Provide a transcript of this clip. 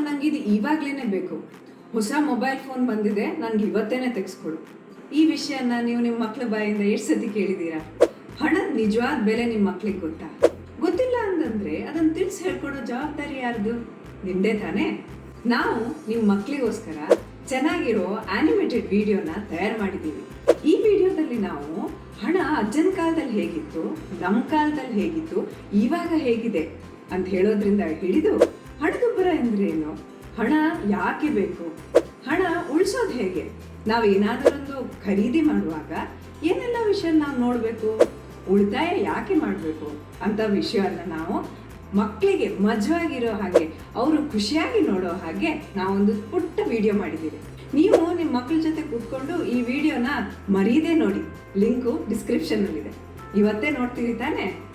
ನಂಗೆ ಇದು ಬೇಕು. ಹೊಸ ಮೊಬೈಲ್ ಫೋನ್ ಬಂದಿದೆ ನನ್ಗೆ ಇವತ್ತೇನೆ ತೆಗೆಸ್ಕೊಡು. ಈ ವಿಷಯನ ನೀವು ನಿಮ್ಮ ಮಕ್ಳ ಬಾಯಿಂದ ಎಷ್ಟು ಸತಿ ಕೇಳಿದ್ದೀರಾ ಹಣದ ನಿಜವಾದ ಬೆಲೆ ನಿಮ್ಮ ಮಕ್ಳಿಗೆ ಗೊತ್ತಾ? ಗೊತ್ತಿಲ್ಲ ಅಂತಂದ್ರೆ ಅದನ್ನ ತಿಳಿಸಿ ಹೇಳ್ಕೊಡೋ ಜವಾಬ್ದಾರಿ ಯಾರ್ದು? ನಿಮ್ದೇ ತಾನೇ. ನಾವು ನಿಮ್ಮ ಮಕ್ಳಿಗೋಸ್ಕರ ಚೆನ್ನಾಗಿರೋ ಆನಿಮೇಟೆಡ್ ವಿಡಿಯೋನ ತಯಾರು ಮಾಡಿದ್ದೀವಿ. ಈ ವಿಡಿಯೋದಲ್ಲಿ ನಾವು ಹಣ ಅಜ್ಜನ ಕಾಲದಲ್ಲಿ ಹೇಗಿತ್ತು ನಮ್ಮ ಕಾಲದಲ್ಲಿ ಹೇಗಿತ್ತು, ಇವಾಗ ಹೇಗಿದೆ ಅಂತ ಹೇಳೋದ್ರಿಂದ ಹಿಡಿದು ಹಣದುಬ್ಬರ ಎಂದ್ರೇನು? ಹಣ ಯಾಕೆ ಬೇಕು? ಹಣ ಉಳಿಸೋದು ಹೇಗೆ? ನಾವು ಏನಾದರೊಂದು ಖರೀದಿ ಮಾಡುವಾಗ ಏನೆಲ್ಲ ವಿಷಯ ನಾವು ನೋಡಬೇಕು? ಉಳಿತಾಯ ಯಾಕೆ ಮಾಡಬೇಕು? ಅಂತ ವಿಷಯನ ನಾವು ಮಕ್ಕಳಿಗೆ ಮಜವಾಗಿರೋ ಹಾಗೆ, ಅವರು ಖುಷಿಯಾಗಿ ನೋಡೋ ಹಾಗೆ ನಾವೊಂದು ಪುಟ್ಟ ವಿಡಿಯೋ ಮಾಡಿದ್ದೀವಿ. ನೀವು ನಿಮ್ಮ ಮಕ್ಕಳ ಜೊತೆ ಕೂತ್ಕೊಂಡು ಈ ವಿಡಿಯೋನ ಮರೀದೇ ನೋಡಿ. ಲಿಂಕು ಡಿಸ್ಕ್ರಿಪ್ಷನ್ನಲ್ಲಿದೆ. ಇವತ್ತೇ ನೋಡ್ತೀರಿ ತಾನೇ?